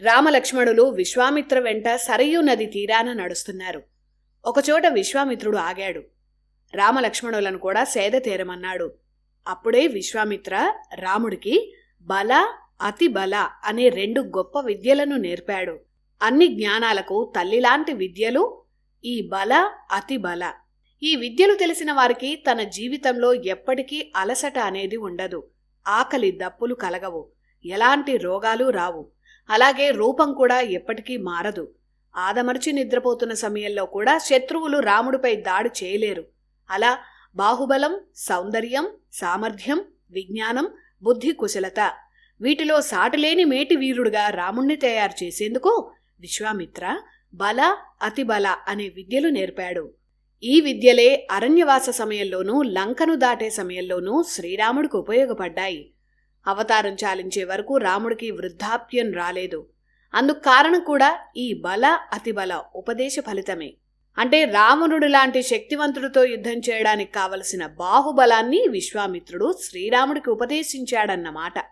రామలక్ష్మణులు విశ్వామిత్ర వెంట సరయూ నది తీరాన నడుస్తున్నారు. ఒకచోట విశ్వామిత్రుడు ఆగాడు. రామలక్ష్మణులను కూడా సేద తీరమన్నాడు. అప్పుడే విశ్వామిత్ర రాముడికి బల అతి బల అనే రెండు గొప్ప విద్యలను నేర్పాడు. అన్ని జ్ఞానాలకు తల్లిలాంటి విద్యలు ఈ బల అతి బల. ఈ విద్యలు తెలిసిన వారికి తన జీవితంలో ఎప్పటికీ అలసట అనేది ఉండదు. ఆకలి దప్పులు కలగవు. ఎలాంటి రోగాలు రావు. అలాగే రూపం కూడా ఎప్పటికీ మారదు. ఆదమర్చి నిద్రపోతున్న సమయంలో కూడా శత్రువులు రాముడిపై దాడి చేయలేరు. అలా బాహుబలం సౌందర్యం సామర్థ్యం విజ్ఞానం బుద్ధి కుశలత వీటిలో సాటిలేని మేటి వీరుడుగా రాముణ్ణి తయారు చేసేందుకు విశ్వామిత్ర బల అతిబల అనే విద్యలు నేర్పాడు. ఈ విద్యలే అరణ్యవాస సమయంలోనూ లంకను దాటే సమయంలోనూ శ్రీరాముడికి ఉపయోగపడ్డాయి. అవతారం చాలించే వరకు రాముడికి వృద్ధాప్యం రాలేదు. అందుకు కారణం కూడా ఈ బల అతిబల ఉపదేశ ఫలితమే. అంటే రావణుడు లాంటి శక్తివంతుడితో యుద్ధం చేయడానికి కావలసిన బాహుబలాన్ని విశ్వామిత్రుడు శ్రీరాముడికి ఉపదేశించాడన్నమాట.